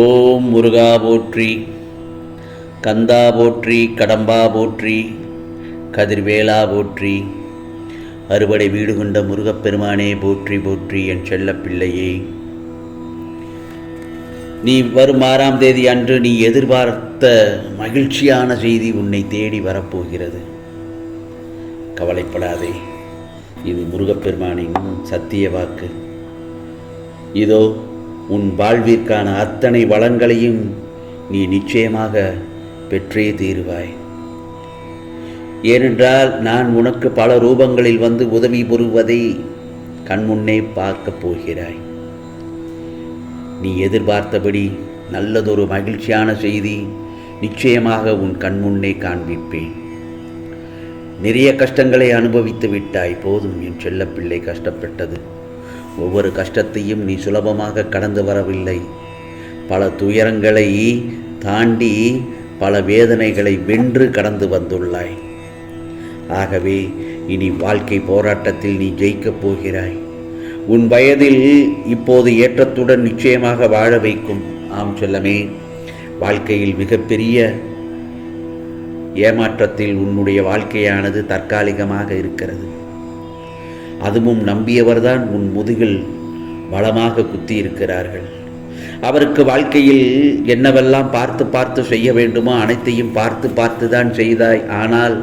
ஓம் முருகா போற்றி கந்தா போற்றி கடம்பா போற்றி கதிர்வேலா போற்றி அறுவடை வீடு கொண்ட முருகப்பெருமானே போற்றி போற்றி என் செல்லப்பிள்ளையே நீ வரும் ஆறாம் தேதி அன்று நீ எதிர்பார்த்த மகிழ்ச்சியான செய்தி உன்னை தேடி வரப்போகிறது. கவலைப்படாதே இது முருகப்பெருமானின் சத்திய வாக்கு. இதோ உன் வாழ்விற்கான அத்தனை வளங்களையும் நீ நிச்சயமாக பெற்றே தீருவாய். ஏனென்றால் நான் உனக்கு பல ரூபங்களில் வந்து உதவி புரிவதை கண்முன்னே பார்க்கப் போகிறாய். நீ எதிர்பார்த்தபடி நல்லதொரு மகிழ்ச்சியான செய்தி நிச்சயமாக உன் கண்முன்னே காண்பிப்பேன். நிறைய கஷ்டங்களை அனுபவித்து விட்டாய் போதும் என் செல்லப்பிள்ளை கஷ்டப்பட்டது. ஒவ்வொரு கஷ்டத்தையும் நீ சுலபமாக கடந்து வரவில்லை. பல துயரங்களை தாண்டி பல வேதனைகளை வென்று கடந்து வந்துள்ளாய். ஆகவே இனி வாழ்க்கை போராட்டத்தில் நீ ஜெயிக்கப் போகிறாய். உன் வயதில் இப்போது ஏற்றத்துடன் நிச்சயமாக வாழ வைக்கும். ஆம் செல்லமே வாழ்க்கையில் மிகப்பெரிய ஏமாற்றத்தில் உன்னுடைய வாழ்க்கையானது தற்காலிகமாக இருக்கிறது. அதுவும் நம்பியவர்தான் உன் முதுகில் பலமாக குத்தி இருக்கிறார்கள் அவருக்கு வாழ்க்கையில் என்னவெல்லாம் பார்த்து பார்த்து செய்ய வேண்டுமோ அனைத்தையும் பார்த்து பார்த்து தான் செய்தாய். ஆனால்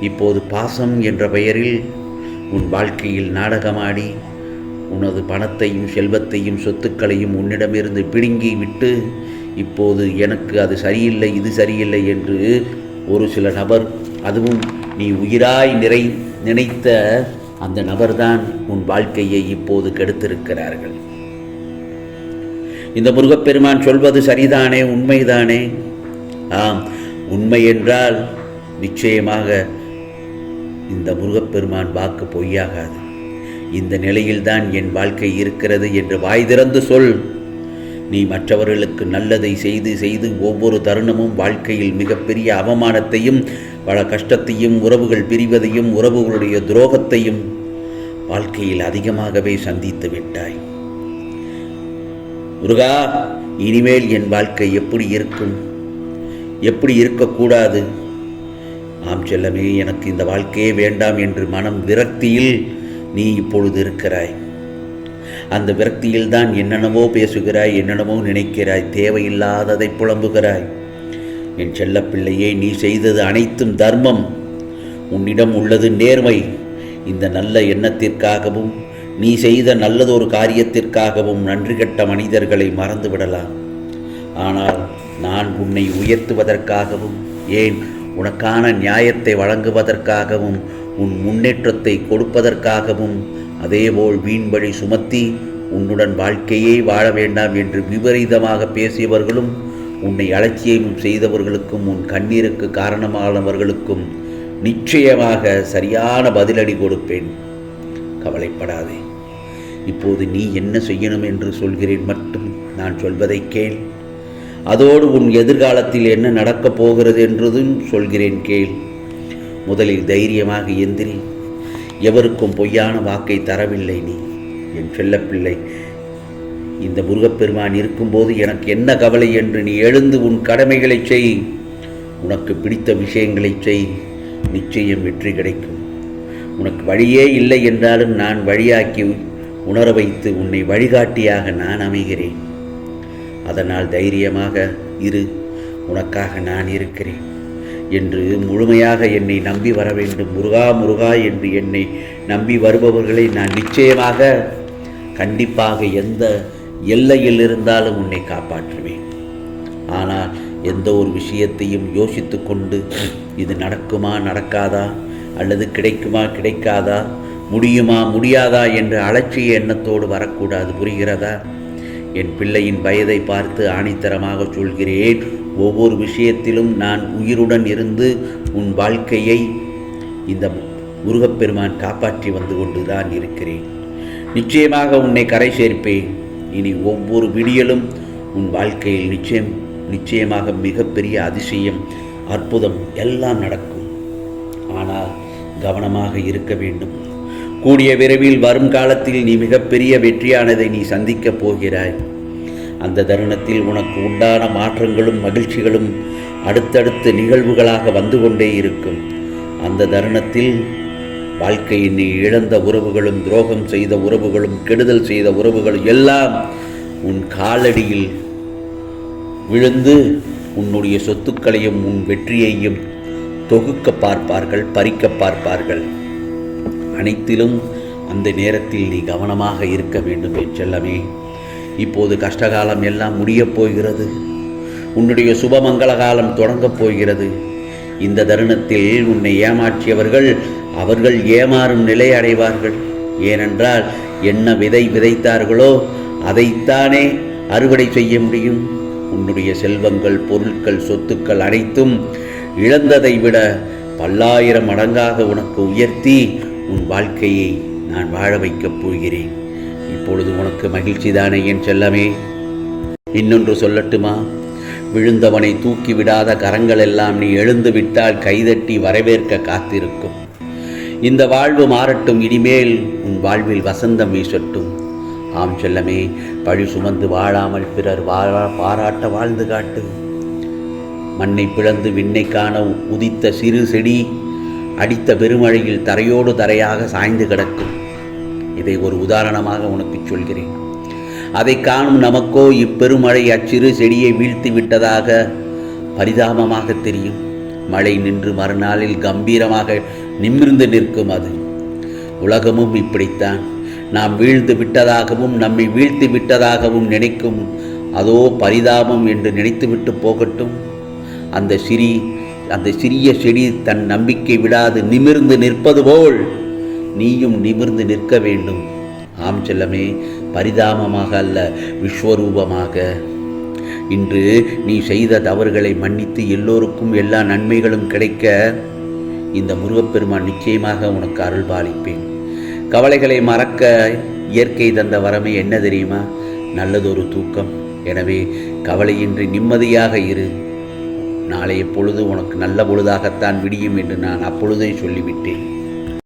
இப்போது பாசம் என்ற பெயரில் உன் வாழ்க்கையில் நாடகமாடி உனது பணத்தையும் செல்வத்தையும் சொத்துக்களையும் உன்னிடமிருந்து பிடுங்கி விட்டு இப்போது எனக்கு அது சரியில்லை இது சரியில்லை என்று ஒரு சில நபர் அதுவும் நீ உயிராய் நிறை நினைத்த அந்த நபர்தான் உன் வாழ்க்கையை இப்போது கெடுத்திருக்கிறார்கள். இந்த முருகப்பெருமான் சொல்வது சரிதானே உண்மைதானே? ஆம் உண்மை என்றால் நிச்சயமாக இந்த முருகப்பெருமான் வாக்கு பொய்யாகாது. இந்த நிலையில்தான் என் வாழ்க்கை இருக்கிறது என்று வாய் திறந்து சொல். நீ மற்றவர்களுக்கு நல்லதை செய்து செய்து ஒவ்வொரு தருணமும் வாழ்க்கையில் மிகப்பெரிய அவமானத்தையும் பல கஷ்டத்தையும் உறவுகள் பிரிவதையும் உறவுகளுடைய துரோகத்தையும் வாழ்க்கையில் அதிகமாகவே சந்தித்து விட்டாய். முருகா இனிமேல் என் வாழ்க்கை எப்படி இருக்கும்? எப்படி இருக்கக்கூடாது? ஆம் செல்லமே எனக்கு இந்த வாழ்க்கையே வேண்டாம் என்று மனம் விரக்தியில் நீ இப்பொழுது இருக்கிறாய். அந்த விரக்தியில் தான் என்னென்னவோ பேசுகிறாய் என்னென்னவோ நினைக்கிறாய் தேவையில்லாததை புலம்புகிறாய். என் செல்லப்பிள்ளையே நீ செய்தது அனைத்தும் தர்மம். உன்னிடம் உள்ளது நேர்மை. இந்த நல்ல எண்ணத்திற்காகவும் நீ செய்த நல்லதொரு காரியத்திற்காகவும் நன்றி கெட்ட மனிதர்களை மறந்துவிடலாம். ஆனால் நான் உன்னை உயர்த்துவதற்காகவும் ஏன் உனக்கான நியாயத்தை வழங்குவதற்காகவும் உன் முன்னேற்றத்தை கொடுப்பதற்காகவும் அதேபோல் வீண்வழி சுமத்தி உன்னுடன் வாழ்க்கையே வாழ வேண்டாம் என்று விபரீதமாக பேசியவர்களும் உன்னை அலட்சியம் செய்தவர்களுக்கும் உன் கண்ணீருக்கு காரணமானவர்களுக்கும் நிச்சயமாக சரியான பதிலடி கொடுப்பேன். கவலைப்படாதே. இப்போது நீ என்ன செய்யணும் என்று சொல்கிறேன் மட்டும் நான் சொல்வதை கேள். அதோடு உன் எதிர்காலத்தில் என்ன நடக்கப் போகிறது என்றதும் சொல்கிறேன் கேள். முதலில் தைரியமாக எந்திரி. எவருக்கும் பொய்யான வாக்கை தரவில்லை நீ. என் செல்லப்பிள்ளை இந்த முருகப்பெருமான் இருக்கும்போது எனக்கு என்ன கவலை என்று நீ எழுந்து உன் கடமைகளை செய். உனக்கு பிடித்த விஷயங்களை செய். நிச்சயம் வெற்றி கிடைக்கும். உனக்கு வழியே இல்லை என்றாலும் நான் வழியாக்கி உணர வைத்து உன்னை வழிகாட்டியாக நான் அமைகிறேன். அதனால் தைரியமாக இரு. உனக்காக நான் இருக்கிறேன் என்று முழுமையாக என்னை நம்பி வர வேண்டும். முருகா முருகா என்று என்னை நம்பி வருபவர்களை நான் நிச்சயமாக கண்டிப்பாக எந்த எல்லையில் இருந்தாலும் உன்னை காப்பாற்றுவேன். ஆனால் எந்த ஒரு விஷயத்தையும் யோசித்து கொண்டு இது நடக்குமா நடக்காதா அல்லது கிடைக்குமா கிடைக்காதா முடியுமா முடியாதா என்ற அலட்சிய எண்ணத்தோடு வரக்கூடாது புரிகிறதா? என் பிள்ளையின் வயதை பார்த்து ஆணித்தரமாக சொல்கிறேன் ஒவ்வொரு விஷயத்திலும் நான் உயிருடன் இருந்து உன் வாழ்க்கையை இந்த முருகப்பெருமான் காப்பாற்றி வந்து கொண்டுதான் இருக்கிறேன். நிச்சயமாக உன்னை கரை சேர்ப்பேன். இனி ஒவ்வொரு விடியலும் உன் வாழ்க்கையில் நிச்சயம் நிச்சயமாக மிகப்பெரிய அதிசயம் அற்புதம் எல்லாம் நடக்கும். ஆனால் கவனமாக இருக்க வேண்டும். கூடிய விரைவில் வரும் காலத்தில் நீ மிகப்பெரிய வெற்றியானதை நீ சந்திக்கப் போகிறாய். அந்த தருணத்தில் உனக்கு உண்டான மாற்றங்களும் மகிழ்ச்சிகளும் அடுத்தடுத்த நிகழ்வுகளாக வந்து கொண்டே இருக்கும். அந்த தருணத்தில் வாழ்க்கையை நீ இழந்த உறவுகளும் துரோகம் செய்த உறவுகளும் கெடுதல் செய்த உறவுகளும் எல்லாம் உன் காலடியில் விழுந்து உன்னுடைய சொத்துக்களையும் உன் வெற்றியையும் தொகுக்க பார்ப்பார்கள் பறிக்க பார்ப்பார்கள். அனைத்திலும் அந்த நேரத்தில் நீ கவனமாக இருக்க வேண்டும் செல்லமே. இப்போது கஷ்டகாலம் எல்லாம் முடியப் போகிறது. உன்னுடைய சுபமங்கள காலம் தொடங்கப் போகிறது. இந்த தருணத்தில் உன்னை ஏமாற்றியவர்கள் அவர்கள் ஏமாறும் நிலை அடைவார்கள். ஏனென்றால் என்ன விதை விதைத்தார்களோ அதைத்தானே அறுவடை செய்ய முடியும். உன்னுடைய செல்வங்கள் பொருட்கள் சொத்துக்கள் அனைத்தும் இழந்ததை விட பல்லாயிரம் மடங்காக உனக்கு உயர்த்தி உன் வாழ்க்கையை நான் வாழ வைக்கப் போகிறேன். இப்பொழுது உனக்கு மகிழ்ச்சி தானே என் செல்லமே? இன்னொன்று சொல்லட்டுமா? விழுந்தவனை தூக்கி விடாத கரங்கள் எல்லாம் நீ எழுந்து விட்டால் கைதட்டி வரவேற்க காத்திருக்கும். இந்த வாழ்வு மாறட்டும் இனிமேல் உன் வாழ்வில் வசந்தம் வீசட்டும். ஆம் செல்லமே பழி சுமந்து வாழாமல் பிறர் வாழா பாராட்ட வாழ்ந்து காட்டு. மண்ணை பிளந்து விண்ணை காண உதித்த சிறு செடி அடித்த பெருமழையில் தரையோடு தரையாக சாய்ந்து கிடக்கும். இதை ஒரு உதாரணமாக உனக்கு சொல்கிறேன். அதை காணும் நமக்கோ இப்பெருமழை அச்சிறு செடியை வீழ்த்தி விட்டதாக பரிதாபமாக தெரியும். மழை நின்று மறுநாளில் கம்பீரமாக நிமிர்ந்து நிற்கும் அது. உலகமும் இப்படித்தான். நாம் வீழ்ந்து விட்டதாகவும் நம்மை வீழ்த்தி விட்டதாகவும் நினைக்கும் அதோ பரிதாபம் என்று நினைத்துவிட்டு போகட்டும். அந்த சிறி அந்த சிறிய செடி தன் நம்பிக்கை விடாது நிமிர்ந்து நிற்பது போல் நீயும் நிமிர்ந்து நிற்க வேண்டும். ஆம் செல்லமே பரிதாபமாக அல்ல விஸ்வரூபமாக. இன்று நீ செய்த தவறுகளை மன்னித்து எல்லோருக்கும் எல்லா நன்மைகளும் கிடைக்க இந்த முருகப்பெருமான் நிச்சயமாக உனக்கு அருள் பாலிப்பேன். கவலைகளை மறக்க இயற்கை தந்த வரமே என்ன தெரியுமா? நல்லதொரு தூக்கம். எனவே கவலையின்றி நிம்மதியாக இரு. நாளைய பொழுது உனக்கு நல்ல பொழுதாகத்தான் விடியும் என்று நான் அப்பொழுதே சொல்லிவிட்டேன்.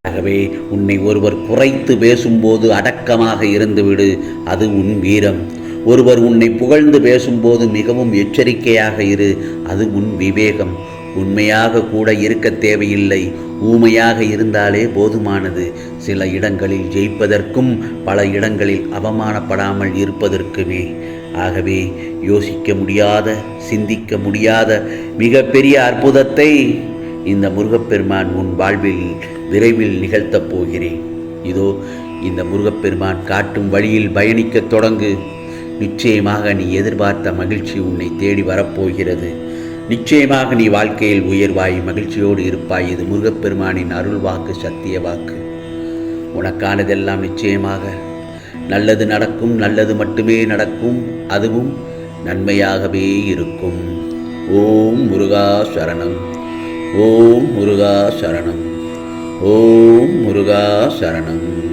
ஆகவே உன்னை ஒருவர் குறைத்து பேசும்போது அடக்கமாக இருந்துவிடு. அது உன் வீரம். ஒருவர் உன்னை புகழ்ந்து பேசும்போது மிகவும் எச்சரிக்கையாக இரு. அது உன் விவேகம். உண்மையாக கூட இருக்க தேவையில்லை. ஊமையாக இருந்தாலே போதுமானது. சில இடங்களில் ஜெயிப்பதற்கும் பல இடங்களில் அவமானப்படாமல் இருப்பதற்குமே. ஆகவே யோசிக்க முடியாத சிந்திக்க முடியாத மிகப்பெரிய அற்புதத்தை இந்த முருகப்பெருமான் உன் வாழ்வில் விரைவில் நிகழ்த்தப் போகிறேன். இதோ இந்த முருகப்பெருமான் காட்டும் வழியில் பயணிக்கத் தொடங்கு. நிச்சயமாக நீ எதிர்பார்த்த மகிழ்ச்சி உன்னை தேடி வரப்போகிறது. நிச்சயமாக நீ வாழ்க்கையில் உயர்வாய் மகிழ்ச்சியோடு இருப்பாய். இது முருகப்பெருமானின் அருள் வாக்கு சத்திய வாக்கு. உனக்கானதெல்லாம் நிச்சயமாக நல்லது நடக்கும் நல்லது மட்டுமே நடக்கும் அதுவும் நன்மையாகவே இருக்கும். ஓம் முருகா சரணம். ஓம் முருகா சரணம். ஓம் முருகா சரணம்.